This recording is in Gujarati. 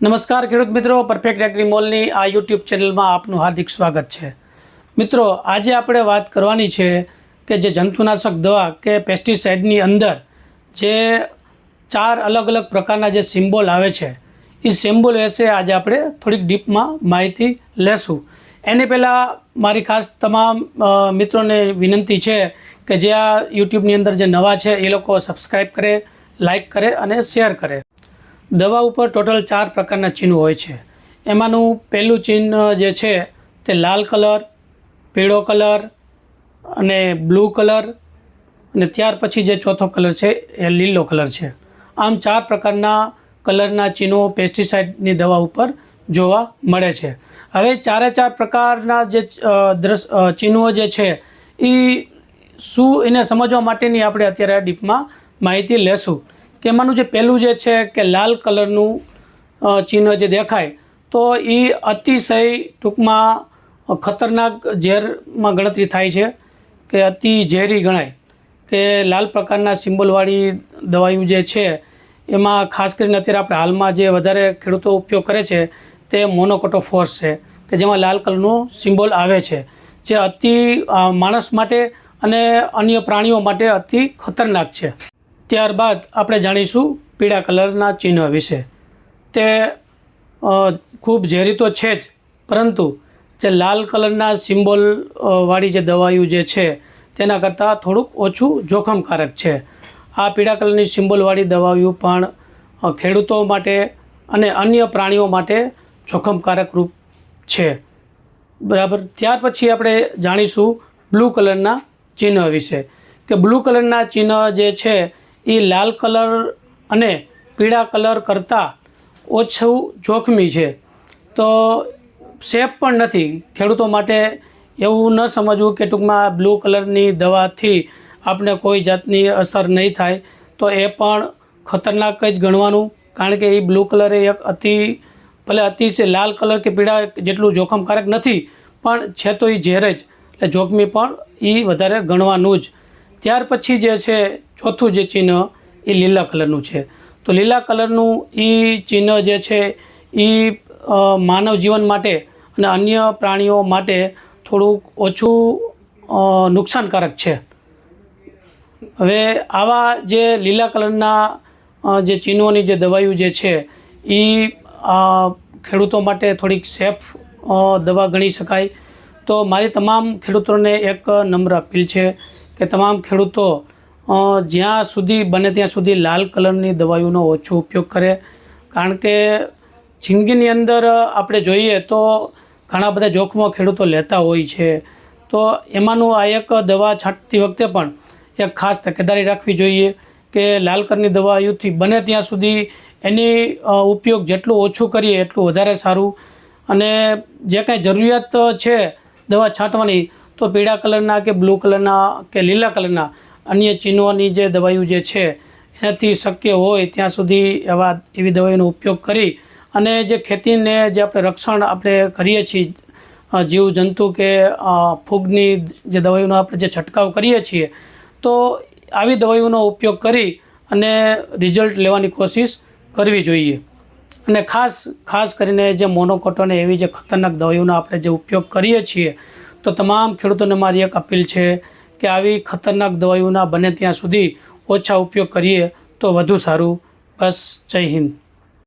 નમસ્કાર ખેડૂત મિત્રો પરફેક્ટ એગ્રી મોલની આ યુટ્યુબ ચેનલમાં આપનું હાર્દિક સ્વાગત છે. મિત્રો, આજે આપણે વાત કરવાની છે કે જે જંતુનાશક દવા કે પેસ્ટિસાઇડની અંદર જે ચાર અલગ અલગ પ્રકારના જે સિમ્બોલ આવે છે, એ સિમ્બોલ વિશે આજે આપણે થોડીક ડીપમાં માહિતી લેશું. એની પહેલાં મારી ખાસ તમામ મિત્રોને વિનંતી છે કે જે આ યુટ્યુબની અંદર જે નવા છે, એ લોકો સબસ્ક્રાઈબ કરે લાઈક કરે અને શેર કરે. દવા ઉપર ટોટલ ચાર પ્રકારના ચિહ્નો હોય છે. એમાંનું પહેલું ચિહ્ન જે છે તે લાલ કલર, પીળો કલર અને બ્લુ કલર અને ત્યાર પછી જે ચોથો કલર છે એ લીલો કલર છે. આમ ચાર પ્રકારના કલરના ચિહ્નો પેસ્ટિસાઇડની દવા ઉપર જોવા મળે છે. હવે ચારે ચાર પ્રકારના જે દ્રશ્ય દ્રશ ચિહ્નો જે છે એ શું એને સમજવા માટેની આપણે અત્યારે આ ડીપમાં માહિતી લેશું. કે એમાંનું જે પહેલું જે છે કે લાલ કલરનું ચિહ્ન જે દેખાય, તો એ અતિશય ટૂંકમાં ખતરનાક ઝેરમાં ગણતરી થાય છે કે અતિ ઝેરી ગણાય. કે લાલ પ્રકારના સિમ્બોલવાળી દવાઈઓ જે છે, એમાં ખાસ કરીને અત્યારે આપણે હાલમાં જે વધારે ખેડૂતો ઉપયોગ કરે છે, તે મોનોકોટોફોર્સ છે, કે જેમાં લાલ કલરનું સિમ્બોલ આવે છે, જે અતિ માણસ માટે અને અન્ય પ્રાણીઓ માટે અતિ ખતરનાક છે. ત્યારબાદ આપણે જાણીશું પીળા કલરના ચિહ્ન વિશે. તે ખૂબ ઝેરી તો છે જ, પરંતુ જે લાલ કલરના સિમ્બોલ વાળી જે દવાઈઓ જે છે, તેના કરતાં થોડુંક ઓછું જોખમકારક છે. આ પીળા કલરની સિમ્બોલવાળી દવાઈઓ પણ ખેડૂતો માટે અને અન્ય પ્રાણીઓ માટે જોખમકારક રૂપ છે. બરાબર? ત્યાર પછી આપણે જાણીશું બ્લુ કલરના ચિહ્ન વિશે. કે બ્લુ કલરના ચિહ્ન જે છે એ લાલ કલર અને પીળા કલર કરતાં ઓછું જોખમી છે. તો સેફ પણ નથી. ખેડૂતો માટે એવું ન સમજવું કે ટૂંકમાં બ્લુ કલરની દવાથી આપણે કોઈ જાતની અસર નહીં થાય. તો એ પણ ખતરનાક જ ગણવાનું. કારણ કે એ બ્લુ કલર એ એક અતિ, ભલે અતિશય લાલ કલર કે પીળા જેટલું જોખમકારક નથી, પણ છે તો એ ઝેર જ. એટલે જોખમી પણ એ વધારે ગણવાનું જ. ત્યાર પછી જે છે, ચોથું જે ચિહ્ન એ લીલા કલરનું છે. તો લીલા કલરનું એ ચિહ્ન જે છે એ માનવ જીવન માટે અને અન્ય પ્રાણીઓ માટે થોડુંક ઓછું નુકસાનકારક છે. હવે આવા જે લીલા કલરના જે ચિહ્નોની જે દવાઈઓ જે છે એ ખેડૂતો માટે થોડીક સેફ દવા ગણી શકાય. તો મારી તમામ ખેડૂતોને એક નમ્ર અપીલ છે કે તમામ ખેડૂતો જ્યાં સુધી બને ત્યાં સુધી લાલ કલરની દવાઈઓનો ઓછો ઉપયોગ કરે. કારણ કે જિંદગીની અંદર આપણે જોઈએ તો ઘણા બધા જોખમો ખેડૂતો લેતા હોય છે. તો એમાંનું આ એક દવા છાંટતી વખતે પણ એક ખાસ તકેદારી રાખવી જોઈએ કે લાલ કલરની દવાઓથી બને ત્યાં સુધી એની ઉપયોગ જેટલું ઓછું કરીએ એટલું વધારે સારું. અને જે કાંઈ જરૂરિયાત છે દવા છાંટવાની તો પીળા કલરના કે બ્લુ કલરના કે લીલા કલરના અન્ય ચિહ્નોની જે દવાઈઓ જે છે, એનાથી શક્ય હોય ત્યાં સુધી એવા એવી દવાઈનો ઉપયોગ કરી અને જે ખેતીને જે આપણે રક્ષણ આપણે કરીએ છીએ જીવ જંતુ કે ફૂગની જે દવાઈઓનો આપણે જે છંટકાવ કરીએ છીએ, તો આવી દવાઈઓનો ઉપયોગ કરી અને રિઝલ્ટ લેવાની કોશિશ કરવી જોઈએ. અને ખાસ ખાસ કરીને જે મોનોકોટોને એવી જે ખતરનાક દવાઈઓનો આપણે જે ઉપયોગ કરીએ છીએ તો તમામ ખેડૂતોને મારી એક અપીલ છે કે આવી ખતરનાક દવાઈઓના બને ત્યાં સુધી ઓછા ઉપયોગ કરીએ તો વધુ સારું. બસ જય હિન્દ.